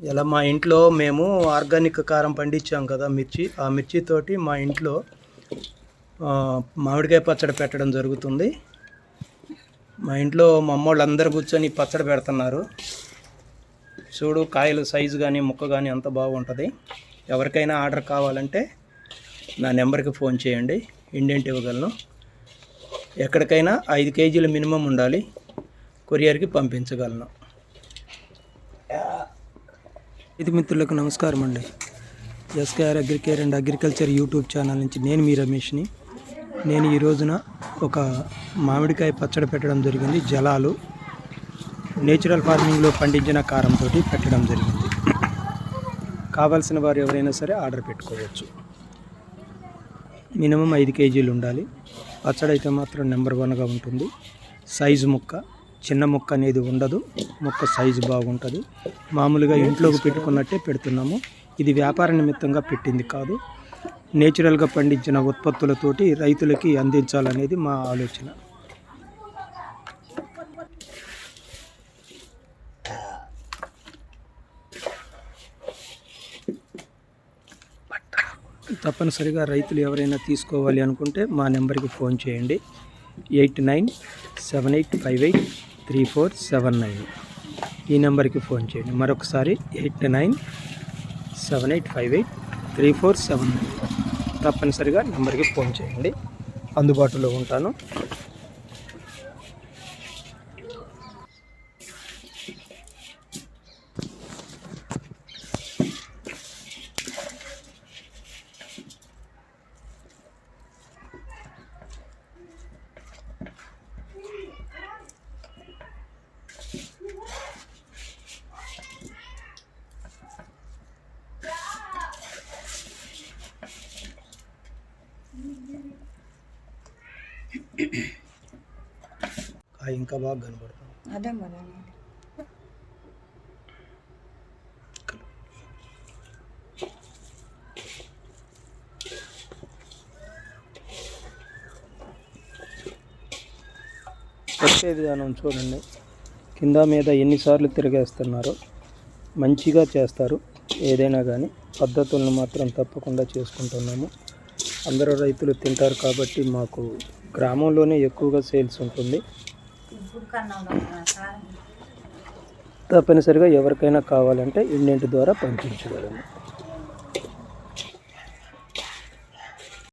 ఇలా మా ఇంట్లో మేము ఆర్గానిక్ కారం పండించాం కదా మిర్చి. ఆ మిర్చితోటి మా ఇంట్లో మామిడికాయ పచ్చడి పెట్టడం జరుగుతుంది. మా ఇంట్లో మా అమ్మోళ్ళు అందరు కూర్చొని పచ్చడి పెడుతున్నారు. చూడు కాయలు సైజు కానీ ముక్క కానీ అంత బాగుంటుంది. ఎవరికైనా ఆర్డర్ కావాలంటే నా నెంబర్కి ఫోన్ చేయండి. ఇండెంట్ ఇవ్వగలను. ఎక్కడికైనా ఐదు కేజీలు మినిమం ఉండాలి. కొరియర్కి పంపించగలను. ఇది మిత్రులకు నమస్కారం అండి. SKR Agricare and agriculture YouTube channel నుంచి నేను మీ రమేష్ని. నేను ఈ రోజున ఒక మామిడికాయ పచ్చడి పెట్టడం జరిగింది జలాలు. నేచురల్ ఫార్మింగ్లో పండించిన కారంతో పెట్టడం జరిగింది. కావాల్సిన వారు ఎవరైనా సరే ఆర్డర్ పెట్టుకోవచ్చు. మినిమం ఐదు కేజీలు ఉండాలి. పచ్చడి అయితే మాత్రం నెంబర్ వన్గా ఉంటుంది. సైజు ముక్క చిన్న ముక్క అనేది ఉండదు. ముక్క సైజు బాగుంటుంది. మామూలుగా ఇంట్లోకి పెట్టుకున్నట్టే పెడుతున్నాము. ఇది వ్యాపార నిమిత్తంగా పెట్టింది కాదు. నేచురల్గా పండించిన ఉత్పత్తులతోటి రైతులకి అందించాలనేది మా ఆలోచన. తప్పనిసరిగా రైతులు ఎవరైనా తీసుకోవాలి అనుకుంటే మా నెంబర్కి ఫోన్ చేయండి. Eight nine seven eight five eight three four seven nine ఈ నెంబర్కి ఫోన్ చేయండి. మరొకసారి eight nine seven eight five eight three four seven nine తప్పనిసరిగా నెంబర్కి ఫోన్ చేయండి. అందుబాటులో ఉంటాను. ఇంకా బాగా కనబడుతుంది అదే మరి. వచ్చే విధానం చూడండి. కింద మీద ఎన్నిసార్లు తిరిగేస్తున్నారో. మంచిగా చేస్తారు. ఏదైనా కానీ పద్ధతులను మాత్రం తప్పకుండా చేసుకుంటున్నాము. అందరూ రైతులు తింటారు కాబట్టి మాకు గ్రామంలోనే ఎక్కువగా సేల్స్ ఉంటుంది. తప్పనిసరిగా ఎవరికైనా కావాలంటే ఇండెంట్ ద్వారా పంపించగలము